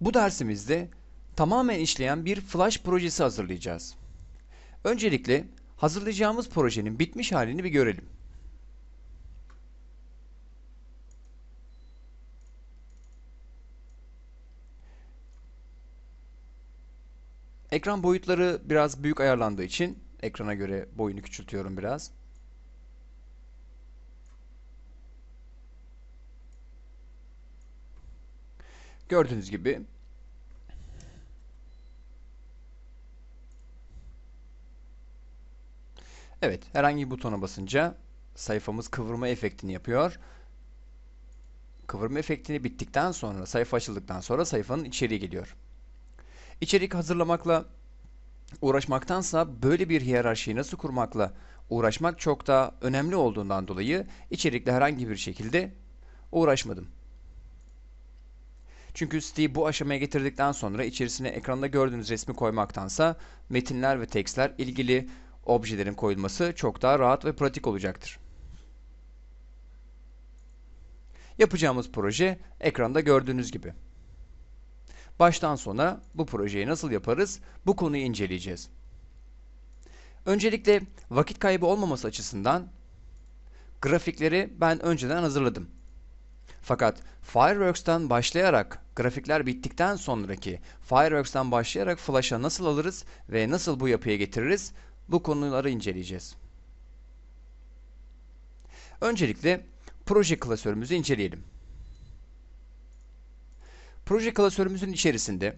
Bu dersimizde tamamen işleyen bir Flash projesi hazırlayacağız. Öncelikle hazırlayacağımız projenin bitmiş halini bir görelim. Ekran boyutları biraz büyük ayarlandığı için ekrana göre boyunu küçültüyorum biraz. Gördüğünüz gibi Evet, herhangi bir butona basınca sayfamız kıvırma efektini yapıyor. Kıvırma efektini bittikten sonra, sayfa açıldıktan sonra sayfanın içeriği geliyor. İçerik hazırlamakla uğraşmaktansa böyle bir hiyerarşiyi nasıl kurmakla uğraşmak çok daha önemli olduğundan dolayı içerikle herhangi bir şekilde uğraşmadım. Çünkü siteyi bu aşamaya getirdikten sonra içerisine ekranda gördüğünüz resmi koymaktansa metinler ve tekstler ilgili objelerin koyulması çok daha rahat ve pratik olacaktır. Yapacağımız proje ekranda gördüğünüz gibi. Baştan sona bu projeyi nasıl yaparız? Bu konuyu inceleyeceğiz. Öncelikle vakit kaybı olmaması açısından grafikleri ben önceden hazırladım. Fakat Fireworks'tan başlayarak grafikler bittikten sonraki Fireworks'tan başlayarak Flash'a nasıl alırız ve nasıl bu yapıya getiririz? Bu konuları inceleyeceğiz. Öncelikle proje klasörümüzü inceleyelim. Proje klasörümüzün içerisinde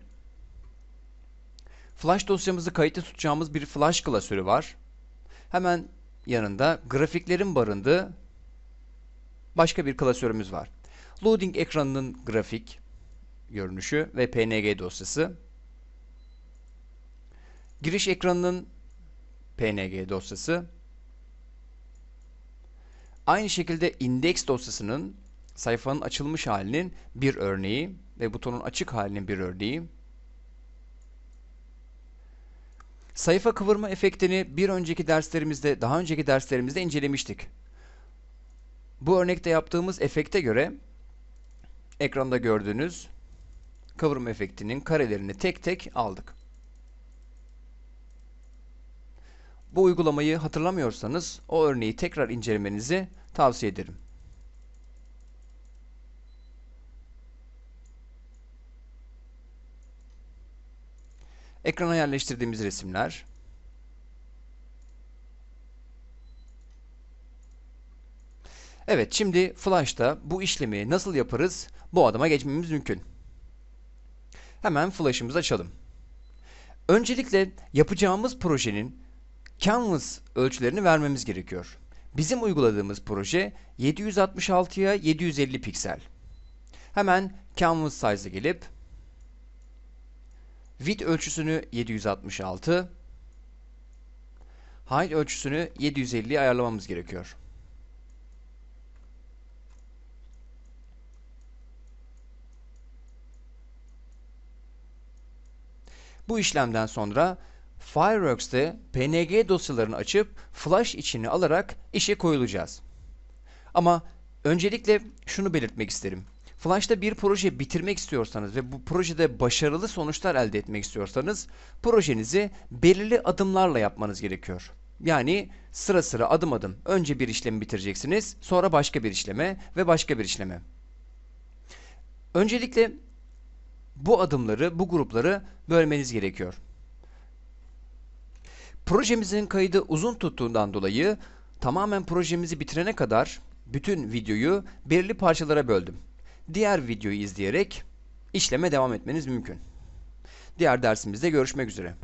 Flash dosyamızı kayıtlı tutacağımız bir Flash klasörü var. Hemen yanında grafiklerin barındığı başka bir klasörümüz var. Loading ekranının grafik görünüşü ve PNG dosyası. Giriş ekranının PNG dosyası. Aynı şekilde index dosyasının sayfanın açılmış halinin bir örneği ve butonun açık halinin bir örneği. Sayfa kıvırma efektini bir önceki derslerimizde, daha önceki derslerimizde incelemiştik. Bu örnekte yaptığımız efekte göre ekranda gördüğünüz kıvırma efektinin karelerini tek tek aldık. Bu uygulamayı hatırlamıyorsanız o örneği tekrar incelemenizi tavsiye ederim. Ekrana yerleştirdiğimiz resimler. Evet, şimdi Flash'ta bu işlemi nasıl yaparız? Bu adıma geçmemiz mümkün. Hemen Flash'ımızı açalım. Öncelikle yapacağımız projenin Canvas ölçülerini vermemiz gerekiyor. Bizim uyguladığımız proje 766'ya 750 piksel. Hemen Canvas Size'a gelip Width ölçüsünü 766 Height ölçüsünü 750'ye ayarlamamız gerekiyor. Bu işlemden sonra Fireworks'te PNG dosyalarını açıp Flash içini alarak işe koyulacağız. Ama öncelikle şunu belirtmek isterim. Flash'ta bir proje bitirmek istiyorsanız ve bu projede başarılı sonuçlar elde etmek istiyorsanız projenizi belirli adımlarla yapmanız gerekiyor. Yani sıra sıra adım adım önce bir işlemi bitireceksiniz, sonra başka bir işleme ve başka bir işleme. Öncelikle bu adımları, bu grupları bölmeniz gerekiyor. Projemizin kaydı uzun tuttuğundan dolayı tamamen projemizi bitirene kadar bütün videoyu belirli parçalara böldüm. Diğer videoyu izleyerek işleme devam etmeniz mümkün. Diğer dersimizde görüşmek üzere.